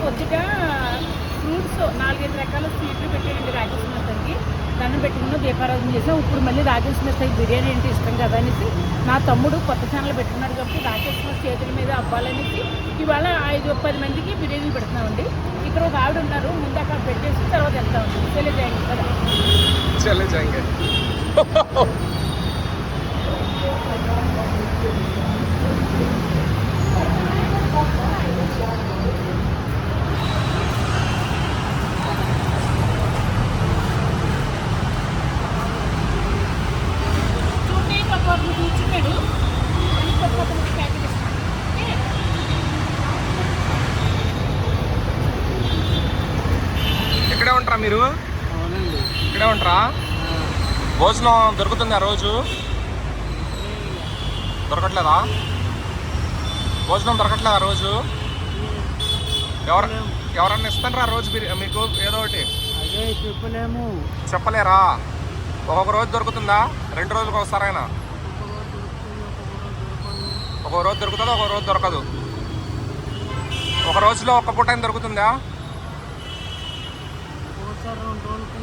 కొద్దిగా ఫ్రూట్స్ నాలుగైదు రకాల స్వీట్లు పెట్టారండి రాకేష్ మెత్తకి దండం పెట్టుకున్న దీపారాధన చేసాం ఇప్పుడు మళ్ళీ రాకేష్ మెత్తకి బిర్యానీ అంటే ఇష్టం కదా అనేసి నా తమ్ముడు కొత్త ఛానల్ పెట్టుకున్నాడు కాబట్టి రాకేష్ మెత్త చేతుల మీద అవ్వాలనేసి ఇవాళ ఐదు పది మందికి బిర్యానీ పెడుతున్నామండి. ఇక్కడ ఒక ఆవిడ ఉన్నారు. ముందు అక్కడ పెట్టేసి తర్వాత వెళ్తామండి తెలియజేయండి కదా చలే జాయింగే ఉంటారా మీరు? ఇక్కడే ఉంటారా? భోజనం దొరుకుతుందా రోజు? దొరకట్లేదా? భోజనం దొరకట్లేదా రోజు? ఎవరు ఎవరన్నా ఇస్తారా రోజు మీకు ఏదో ఒకటి? అదే చెప్పలేము. చెప్పలేరా? ఒక్కొక్క రోజు దొరుకుతుందా? రెండు రోజులకు ఒకసారైనా? ఒక రోజు దొరుకుతుంది? ఒక రోజు దొరకదు. ఒక రోజులో ఒక్క పూట దొరుకుతుందా? రెండు రోజులకు.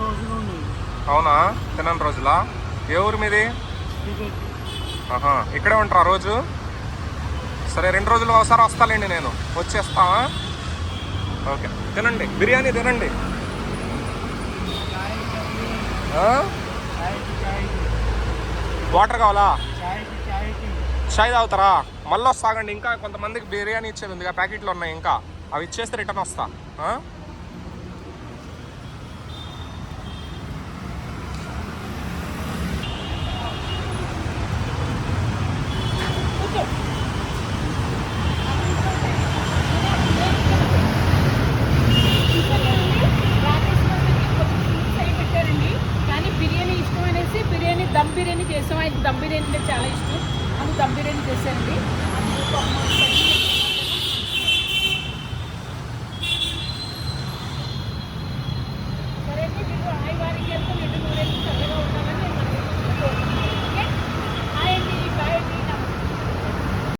రోజులు ఉన్నాయి. అవునా? తినని రోజులా? ఏ ఊరు మీది? ఆహా ఇక్కడే ఉంటారా రోజు? సరే రెండు రోజులు ఒకసారి వస్తాలేండి నేను. వచ్చేస్తా ఓకే. తినండి. బిర్యానీ తినండి. వాటర్ కావాలా? చాయ్ తాగుతారా? మళ్ళీ వస్తాగండి. ఇంకా కొంతమందికి బిర్యానీ ఇచ్చేది ఉంది. ప్యాకెట్లు ఉన్నాయి ఇంకా. అవి ఇచ్చేస్తే రిటర్న్ వస్తా. పెట్టారండి కానీ బిర్యానీ ఇష్టం అనేసి బిర్యానీ దమ్ బిర్యానీ చేసాం ఆయనకి దమ్ బిర్యానీ అంటే చాలా ఇష్టం అందుకు దమ్ బిర్యానీ చేశారండి ಐದು ವಾರಿಗೆ ಅಂತ